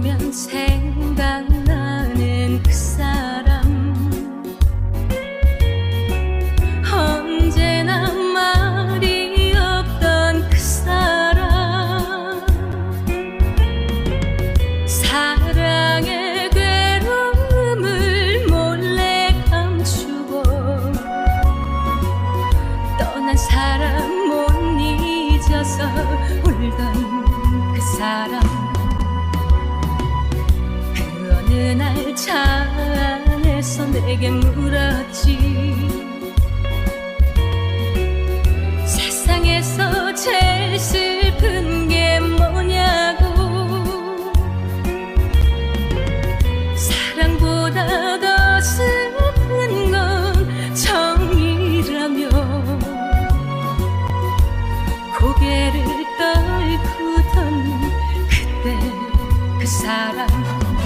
보면 생각나는 그 사람. 언제나 말이 없던 그 사람. 사랑의 괴로움을 몰래 감추고 떠난 사람 못 잊어서 안에서 내게 물었지. 세상에서 제일 슬픈 게 뭐냐고. 사랑보다 더 슬픈 건 정이라며 고개를 떨구던 그때 그 사람